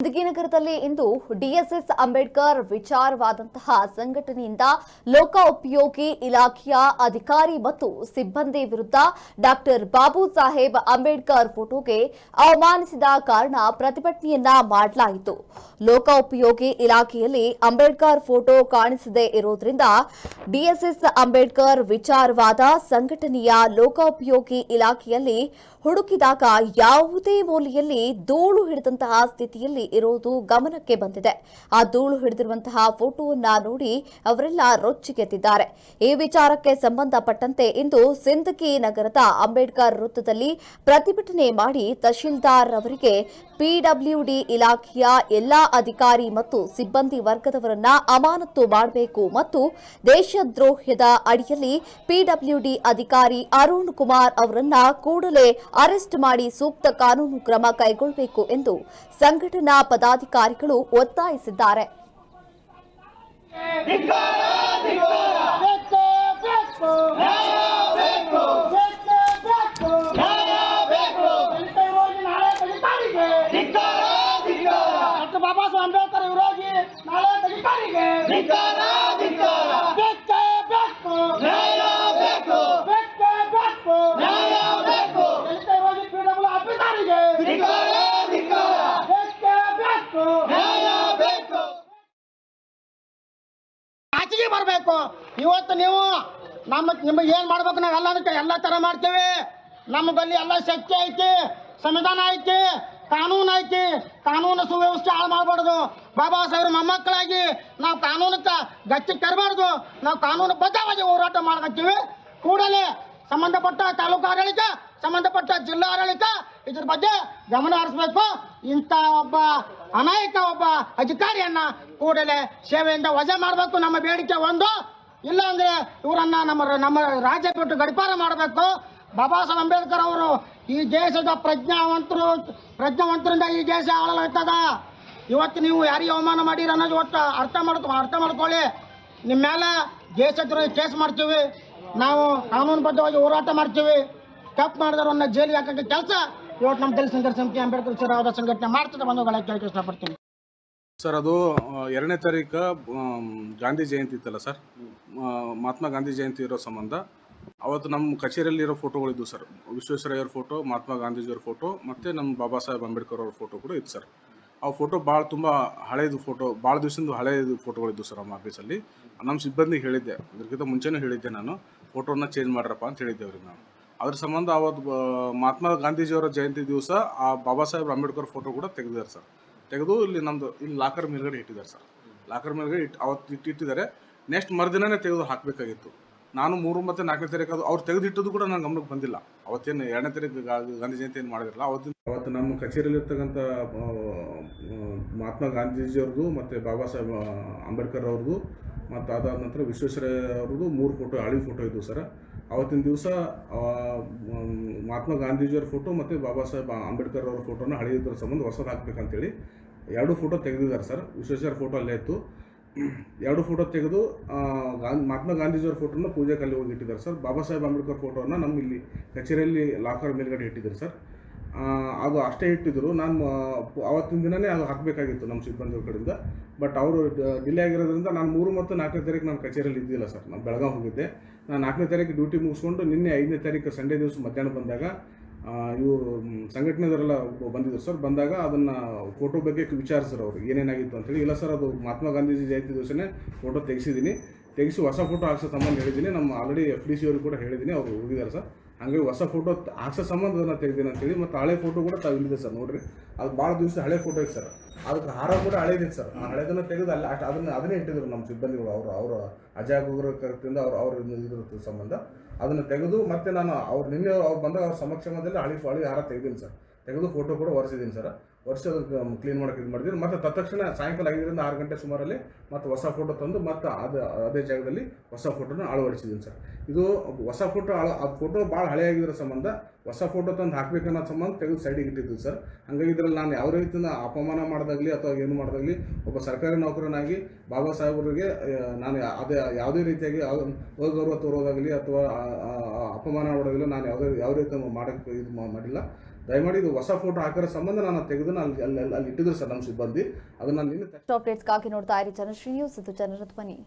ನಗರದಲ್ಲಿ ಇಂದು ಡಿಎಸ್ಎಸ್ ಅಂಬೇಡ್ಕರ್ ವಿಚಾರವಾದಂತಹ ಸಂಘಟನೆಯಿಂದ ಲೋಕೋಪಯೋಗಿ ಇಲಾಖೆಯ ಅಧಿಕಾರಿ ಮತ್ತು ಸಿಬ್ಬಂದಿ ವಿರುದ್ಧ ಡಾಕ್ಟರ್ ಬಾಬು ಸಾಹೇಬ್ ಅಂಬೇಡ್ಕರ್ ಫೋಟೋಗೆ ಅವಮಾನಿಸಿದ ಕಾರಣ ಪ್ರತಿಭಟನೆಯನ್ನ ಮಾಡಲಾಯಿತು. ಲೋಕೋಪಯೋಗಿ ಇಲಾಖೆಯಲ್ಲಿ ಅಂಬೇಡ್ಕರ್ ಫೋಟೋ ಕಾಣಿಸದೇ ಇರೋದ್ರಿಂದ ಡಿಎಸ್ಎಸ್ ಅಂಬೇಡ್ಕರ್ ವಿಚಾರವಾದ ಸಂಘಟನೆಯ ಲೋಕೋಪಯೋಗಿ ಇಲಾಖೆಯಲ್ಲಿ ಹುಡುಕಿದಾಗ ಯಾವುದೇ ಮೂಲೆಯಲ್ಲಿ ಧೂಳು ಹಿಡಿದಂತಹ ಸ್ಥಿತಿಯಲ್ಲಿ ಇರುವುದು ಗಮನಕ್ಕೆ ಬಂದಿದೆ. ಆ ಧೂಳು ಹಿಡಿದಿರುವಂತಹ ಫೋಟೋವನ್ನ ನೋಡಿ ಅವರೆಲ್ಲ ರೊಚ್ಚಿಗೆದ್ದಿದ್ದಾರೆ ಈ ವಿಚಾರಕ್ಕೆ ಸಂಬಂಧಪಟ್ಟಂತೆ ಇಂದು ಸಿಂದಗಿ ನಗರದ ಅಂಬೇಡ್ಕರ್ ವೃತ್ತದಲ್ಲಿ ಪ್ರತಿಭಟನೆ ಮಾಡಿ ತಹಶೀಲ್ದಾರ್ ಅವರಿಗೆ ಪಿಡಬ್ಲ್ಯೂಡಿ ಇಲಾಖೆಯ ಎಲ್ಲಾ ಅಧಿಕಾರಿ ಮತ್ತು ಸಿಬ್ಬಂದಿ ವರ್ಗದವರನ್ನ ಅಮಾನತು ಮಾಡಬೇಕು ಮತ್ತು ದೇಶದ್ರೋಹದ ಅಡಿಯಲ್ಲಿ ಪಿಡಬ್ಲ್ಯೂಡಿ ಅಧಿಕಾರಿ ಅರುಣ್ ಕುಮಾರ್ ಅವರನ್ನ ಕೂಡಲೇ ಅರೆಸ್ಟ್ ಮಾಡಿ ಸೂಕ್ತ ಕಾನೂನು ಕ್ರಮ ಕೈಗೊಳ್ಳಬೇಕು ಎಂದು ಸಂಘಟನಾ ಪದಾಧಿಕಾರಿಗಳು ಒತ್ತಾಯಿಸಿದ್ದಾರೆ. ಬಾಬಾ ಸಾಹೇಬ್ ಅಂಬೇಡ್ಕರ್ ವಿರೋಧಿ ನಾಳೆ ಬರಬೇಕು ಇವತ್ತು ನೀವು ನಮ್ಮ ನಿಮಗೆ ಏನು ಮಾಡ್ಬೇಕು ನಾವು ಎಲ್ಲ ಎಲ್ಲ ಥರ ಮಾಡ್ತೇವೆ. ನಮ್ಮ ಬಳಿ ಎಲ್ಲ ಶಕ್ತಿ ಐತಿ, ಸಂವಿಧಾನ ಐತಿ, ಕಾನೂನು ಐತಿ. ಕಾನೂನು ಸುವ್ಯವಸ್ಥೆ ಹಾಳು ಮಾಡಬಾರ್ದು. ಬಾಬಾ ಸಾಹೇಬ್ರ ಮೊಮ್ಮಕ್ಕಳಾಗಿ ನಾವು ಕಾನೂನಕ್ಕೆ ಗಟ್ಟಿ ತರಬಾರ್ದು ನಾವು ಕಾನೂನು ಬದ್ಧವಾಗಿ ಹೋರಾಟ ಮಾಡ್ಕೊತೀವಿ ಕೂಡಲೇ ಸಂಬಂಧಪಟ್ಟ ತಾಲೂಕು ಆಡಳಿತ, ಸಂಬಂಧಪಟ್ಟ ಜಿಲ್ಲಾ ಆಡಳಿತ ಇದ್ರ ಬಗ್ಗೆ ಗಮನ ಹರಿಸ್ಬೇಕು. ಇಂಥ ಒಬ್ಬ, ಅನಾಯಕ ಒಬ್ಬ ಅಧಿಕಾರಿಯನ್ನ ಕೂಡಲೇ ಸೇವೆಯಿಂದ ವಜಾ ಮಾಡಬೇಕು, ನಮ್ಮ ಬೇಡಿಕೆ ಒಂದು. ಇಲ್ಲ ಅಂದ್ರೆ ಇವರನ್ನ ನಮ್ಮ ನಮ್ಮ ರಾಜ್ಯ ಬಿಟ್ಟು ಗಡಿಪಾರ ಮಾಡಬೇಕು. ಬಾಬಾ ಸಾಹೇಬ್ ಅಂಬೇಡ್ಕರ್ ಅವರು ಈ ದೇಶದ ಪ್ರಜ್ಞಾವಂತರು, ಪ್ರಜ್ಞಾವಂತರಿಂದ ಈ ದೇಶ ಆಳಲಾಗ್ತದ. ಇವತ್ತು ನೀವು ಯಾರಿಗೆ ಅವಮಾನ ಮಾಡಿರ ಅನ್ನೋದು ಒಟ್ಟು ಅರ್ಥ ಮಾಡ್ಕೊ, ಅರ್ಥ ಮಾಡ್ಕೊಳ್ಳಿ. ನಿಮ್ಮ ಮೇಲೆ ದೇಶದ್ರೋಹ ಕೇಸ್ ಮಾಡ್ತೀವಿ. ನಾವು ಕಾನೂನುಬದ್ಧವಾಗಿ ಹೋರಾಟ ಮಾಡ್ತೀವಿ. ತಪ್ಪು ಮಾಡಿದ್ರನ್ನ ಜೈಲಿಗೆ ಹಾಕಕ್ಕೆ ಕೆಲಸ ಇವತ್ತು ನಮ್ಮ ದಲಿತ ಸಂಘರ್ಷ ಸಮಿತಿ ಅಂಬೇಡ್ಕರ್ ವಿಚಾರವಾದ ಸಂಘಟನೆ ಮಾಡ್ತದೆ ಬಂಧುಗಳಾಗಿ ಕೇಳಕ್ಕೆ ಇಷ್ಟಪಡ್ತೀನಿ ಸರ್, ಅದು ಎರಡನೇ ತಾರೀಕು ಗಾಂಧಿ ಜಯಂತಿ ಇತ್ತಲ್ಲ ಸರ್? ಮಹಾತ್ಮ ಗಾಂಧಿ ಜಯಂತಿ ಇರೋ ಸಂಬಂಧ ಅವತ್ತು ನಮ್ಮ ಕಚೇರಿಯಲ್ಲಿ ಇರೋ ಫೋಟೋಗಳಿದ್ವು ಸರ್. ವಿಶ್ವೇಶ್ವರಯ್ಯವ್ರ ಫೋಟೋ, ಮಹಾತ್ಮ ಗಾಂಧೀಜಿಯವ್ರ ಫೋಟೋ, ಮತ್ತು ನಮ್ಮ ಬಾಬಾ ಸಾಹೇಬ್ ಅಂಬೇಡ್ಕರ್ ಅವ್ರ ಫೋಟೋ ಕೂಡ ಇತ್ತು ಸರ್. ಆ ಫೋಟೋ ಭಾಳ ತುಂಬ ಹಳೇದು ಫೋಟೋ, ಭಾಳ ದಿವಸದಿಂದ ಹಳೇದು ಫೋಟೋಗಳಿದ್ದು ಸರ್ ನಮ್ಮ ಆಫೀಸಲ್ಲಿ. ನಮ್ಮ ಸಿಬ್ಬಂದಿಗೆ ಹೇಳಿದ್ದೆ ಅದಕ್ಕಿಂತ ಮುಂಚೆನೂ ಹೇಳಿದ್ದೆ ನಾನು, ಫೋಟೋನ ಚೇಂಜ್ ಮಾಡ್ರಪ್ಪ ಅಂತ ಹೇಳಿದ್ದೆ ಅವ್ರಿಗೆ ನಾನು ಅದ್ರ ಸಂಬಂಧ ಅವತ್ತು ಮಹಾತ್ಮ ಗಾಂಧೀಜಿಯವರ ಜಯಂತಿ ದಿವಸ ಆ ಬಾಬಾ ಸಾಹೇಬ್ ಅಂಬೇಡ್ಕರ್ ಫೋಟೋ ಕೂಡ ತೆಗೆದಿದ್ದಾರೆ ಸರ್. ತೆಗೆದು ಇಲ್ಲಿ ನಮ್ಮದು ಇಲ್ಲಿ ಲಾಕರ್ ಮೇಲ್ಗಡೆ ಇಟ್ಟಿದ್ದಾರೆ ಸರ್. ಲಾಕರ್ ಮೇಲ್ಗಡೆ ಇಟ್ಟು ಅವತ್ತು ಇಟ್ಟು ಇಟ್ಟಿದ್ದಾರೆ. ನೆಕ್ಸ್ಟ್ ಮರುದಿನನೇ ತೆಗೆದು ಹಾಕಬೇಕಾಗಿತ್ತು. ನಾನು ಮೂರು ಮತ್ತು ನಾಲ್ಕನೇ ತಾರೀಕು ಅದು, ಅವ್ರು ತೆಗೆದಿಟ್ಟದ್ದು ಕೂಡ ನನ್ನ ಗಮನಕ್ಕೆ ಬಂದಿಲ್ಲ. ಅವತ್ತೇನು ಎರಡನೇ ತಾರೀಕು ಗಾಂಧಿ ಜಯಂತಿ ಏನು ಮಾಡಿರಲ್ಲ ಅವತ್ತಿನ ಅವತ್ತು ನಮ್ಮ ಕಚೇರಿಯಲ್ಲಿ ಇರ್ತಕ್ಕಂಥ ಮಹಾತ್ಮ ಗಾಂಧೀಜಿಯವ್ರದ್ದು ಮತ್ತು ಬಾಬಾ ಸಾಹೇಬ್ ಅಂಬೇಡ್ಕರ್ ಅವ್ರದ್ದು ಮತ್ತು ಅದಾದ ನಂತರ ವಿಶ್ವೇಶ್ವರಯ್ಯ ಅವ್ರದ್ದು ಮೂರು ಫೋಟೋ ಹಳಿ ಫೋಟೋ ಇದ್ದವು ಸರ್. ಅವತ್ತಿನ ದಿವಸ ಮಹಾತ್ಮ ಗಾಂಧೀಜಿಯವ್ರ ಫೋಟೋ ಮತ್ತು ಬಾಬಾ ಸಾಹೇಬ್ ಅಂಬೇಡ್ಕರ್ ಅವ್ರ ಫೋಟೋನ ಹಳೆಯದ್ರ ಸಂಬಂಧ ಹೊಸದು ಹಾಕ್ಬೇಕಂತೇಳಿ ಎರಡು ಫೋಟೋ ತೆಗೆದಿದ್ದಾರೆ ಸರ್ ವಿಶ್ವೇಶ್ವರ ಫೋಟೋ ಅಲ್ಲೇ ಇತ್ತು. ಎರಡು ಫೋಟೋ ತೆಗೆದು ಗಾಂಧಿ, ಮಹಾತ್ಮ ಗಾಂಧೀಜಿಯವ್ರ ಫೋಟೋನ ಪೂಜೆ ಕಲ್ಲಿ ಹೋಗಿ ಇಟ್ಟಿದ್ದಾರೆ ಸರ್ ಬಾಬಾ ಸಾಹೇಬ್ ಅಂಬೇಡ್ಕರ್ ಫೋಟೋನ ನಮ್ಮ ಇಲ್ಲಿ ಕಚೇರಿಯಲ್ಲಿ ಲಾಕರ್ ಮೇಲ್ಗಡೆ ಇಟ್ಟಿದ್ದಾರೆ ಸರ್ ಅದು ಅಷ್ಟೇ ಇಟ್ಟಿದ್ರು. ನಾನು ಅವತ್ತಿನ ದಿನನೇ ಅದು ಹಾಕಬೇಕಾಗಿತ್ತು ನಮ್ಮ ಸಿಬ್ಬಂದಿ ಕಡೆಯಿಂದ. ಬಟ್ ಅವರು ಡಿಲೇ ಆಗಿರೋದ್ರಿಂದ ನಾನು ಮೂರು ಮತ್ತು ನಾಲ್ಕನೇ ತಾರೀಕು ನಾನು ಕಚೇರಿಯಲ್ಲಿ ಇದ್ದಿಲ್ಲ ಸರ್. ನಾನು ಬೆಳಗಾವಿ ಹೋಗಿದ್ದೆ. ನಾನು ನಾಲ್ಕನೇ ತಾರೀಕು ಡ್ಯೂಟಿ ಮುಗಿಸ್ಕೊಂಡು ನಿನ್ನೆ ಐದನೇ ತಾರೀಕು ಸಂಡೇ ದಿವಸ ಮಧ್ಯಾಹ್ನ ಬಂದಾಗ ಇವರು ಸಂಘಟನೆದವರೆಲ್ಲ ಬಂದಿದ್ದರು ಸರ್. ಬಂದಾಗ ಅದನ್ನು ಫೋಟೋ ಬಗ್ಗೆ ವಿಚಾರಿಸಿದ್ರು ಅವರು. ಏನೇನಾಗಿತ್ತು ಅಂತೇಳಿ ಇಲ್ಲ ಸರ್, ಅದು ಮಹಾತ್ಮ ಗಾಂಧೀಜಿ ಜಯಂತಿ ದಿವಸನೇ ಫೋಟೋ ತೆಗೆಸಿದ್ದೀನಿ. ತೆಗೆಸಿ ಹೊಸ ಫೋಟೋ ಹಾಕ್ಸೋ ಸಂಬಂಧ ಹೇಳಿದ್ದೀನಿ. ನಮ್ಮ ಆಲ್ರೆಡಿ ಎಫ್ ಡಿ ಸಿ ಅವರು ಕೂಡ ಹೇಳಿದ್ದೀನಿ. ಅವರು ಹೋಗಿದ್ದಾರೆ ಸರ್. ಹಾಗಾಗಿ ಹೊಸ ಫೋಟೋ ಹಾಕ್ಸೋ ಸಂಬಂಧ ಅದನ್ನು ತೆಗ್ದೀನಿ ಅಂತೇಳಿ, ಮತ್ತು ಹಳೆ ಫೋಟೋ ಕೂಡ ತಾವು ಇಲ್ಲಿದೆ ಸರ್, ನೋಡ್ರಿ. ಅದು ಭಾಳ ದಿವಸ ಹಳೆ ಫೋಟೋ ಐತೆ ಸರ್. ಅದಕ್ಕೆ ಹಾರ ಕೂಡ ಹಳೇದಿತ್ತು ಸರ್. ಆ ಹಳೆದನ್ನು ತೆಗೆದು ಅಲ್ಲಿ, ಅಷ್ಟು ಅದನ್ನು, ಅದನ್ನೇ ಇಟ್ಟಿದ್ರು ನಮ್ಮ ಸಿಬ್ಬಂದಿಗಳು, ಅವರು, ಅವರ ಅಜಾಗರೂಕತೆಯಿಂದ ಅವ್ರು, ಅವ್ರ ಇದ್ರ ಸಂಬಂಧ. ಅದನ್ನು ತೆಗೆದು ಮತ್ತೆ ನಾನು ಅವ್ರು, ನಿನ್ನೆ ಅವ್ರು ಬಂದಾಗ ಅವ್ರ ಸಮಕ್ಷಮದಲ್ಲಿ ಹಳಿ ಹಳಿ ಹಾರ ತೆಗೆದೀನಿ ಸರ್. ತೆಗೆದು ಫೋಟೋ ಕೂಡ ಒರೆಸಿದ್ದೀನಿ ಸರ್. ವರ್ಷ ಕ್ಲೀನ್ ಮಾಡೋಕೆ ಇದು ಮಾಡಿದ್ವಿ ಮತ್ತು ತತ್ಕ್ಷಣ ಸಾಯಂಕಾಲ ಐದರಿಂದ ಆರು ಗಂಟೆ ಸುಮಾರಲ್ಲಿ ಮತ್ತು ಹೊಸ ಫೋಟೋ ತಂದು ಮತ್ತು ಅದು, ಅದೇ ಜಾಗದಲ್ಲಿ ಹೊಸ ಫೋಟೋನ ಅಳವಡಿಸಿದ್ದೀನಿ ಸರ್. ಇದು ಹೊಸ ಫೋಟೋ ಅಳ, ಆ ಫೋಟೋ ಭಾಳ ಹಳೆಯಾಗಿರೋ ಸಂಬಂಧ, ಹೊಸ ಫೋಟೋ ತಂದು ಹಾಕ್ಬೇಕನ್ನೋ ಸಂಬಂಧ ತೆಗೆದು ಸೈಡಿಗೆ ಇಟ್ಟಿದ್ವಿ ಸರ್. ಹಂಗಾಗಿ ಇದರಲ್ಲಿ ನಾನು ಯಾವ ರೀತಿಯ ಅಪಮಾನ ಮಾಡಿದಾಗಲಿ ಅಥವಾ ಏನು ಮಾಡಿದಾಗಲಿ ಒಬ್ಬ ಸರ್ಕಾರಿ ನೌಕರನಾಗಿ ಬಾಬಾ ಸಾಹೇಬರಿಗೆ ನಾನು ಅದೇ, ಯಾವುದೇ ರೀತಿಯಾಗಿ ಗೌರವ ತೋರೋದಾಗಲಿ ಅಥವಾ ಅಪಮಾನ ಮಾಡೋದಾಗಲಿ ನಾನು ಯಾವುದೇ, ಯಾವ ರೀತಿ ಮಾಡೋಕ್ಕೆ ಇದು ಮಾಡಿಲ್ಲ. ದಯಮಾಡಿ ಇದು ಹೊಸ ಫೋಟೋ ಹಾಕಿರೋ ಸಂಬಂಧ ನಾನು ತೆಗೆದು ಅಲ್ಲಿ ಅಲ್ಲಿ ಅಲ್ಲಿ ಇಟ್ಟಿದ್ರು ಸರ್ ನಮ್ಮ ಸಿಬ್ಬಂದಿ. ಅದನ್ನು ನಿನ್ನೆ ಅಪ್ಡೇಟ್ಸ್ಗಾಗಿ ನೋಡ್ತಾ ಇರಿ. ಜನಶ್ರೀ ನ್ಯೂಸ್ ಇದು ಜನರ ಧ್ವನಿ